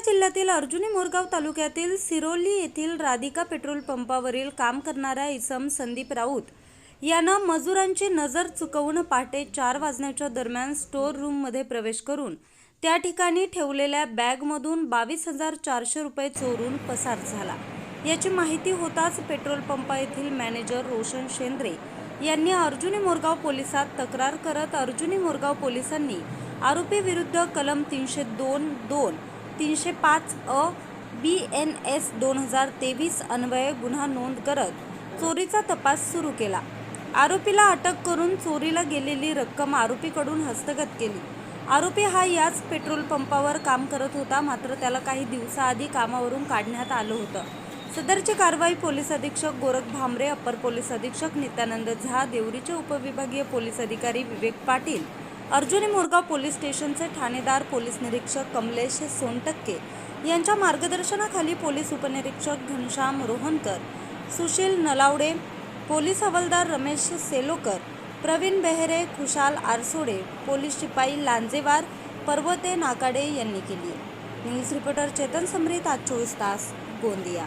जिल्ह्यातील अर्जुनी मोरगाव तालुक्यातील सिरोली येथील राधिका पेट्रोल पंपावरील काम करणारा इसम संदीप राऊत यानं मजुरांची नजर चुकवून पहाटे चार वाजण्याच्या दरम्यान स्टोअर रूममध्ये प्रवेश करून त्या ठिकाणी ठेवलेल्या बॅगमधून बावीस हजार चारशे रुपये चोरून पसार झाला. याची माहिती होताच पेट्रोल पंपा येथील मॅनेजर रोशन शेंद्रे यांनी अर्जुनी मोरगाव पोलिसात तक्रार करत अर्जुनी मोरगाव पोलिसांनी आरोपीविरुद्ध कलम तीनशे दोन दोन तीनशे पाच अ बी एन एस दोन हजार तेवीस अन्वये गुन्हा नोंद करत चोरीचा तपास सुरू केला. आरोपीला अटक करून चोरीला गेलेली रक्कम आरोपीकडून हस्तगत केली. आरोपी हा याच पेट्रोल पंपावर काम करत होता मात्र त्याला काही दिवसाआधी कामावरून काढण्यात आलं होतं. सदरची कारवाई पोलीस अधीक्षक गोरख भामरे अप्पर पोलीस अधीक्षक नित्यानंद झा देवरीचे उपविभागीय पोलीस अधिकारी विवेक पाटील अर्जुनी मोरगाव पोलीस स्टेशनचे ठाणेदार पोलीस निरीक्षक कमलेश सोनटक्के यांच्या मार्गदर्शनाखाली पोलीस उपनिरीक्षक घनश्याम रोहनकर सुशील नलावडे पोलीस हवालदार रमेश सेलोकर प्रवीण बेहरे खुशाल आरसोडे पोलीस शिपाई लांजेवार पर्वते नाकाडे यांनी केली न्यूज रिपोर्टर चेतन समरीत आज चोवीस तास गोंदिया.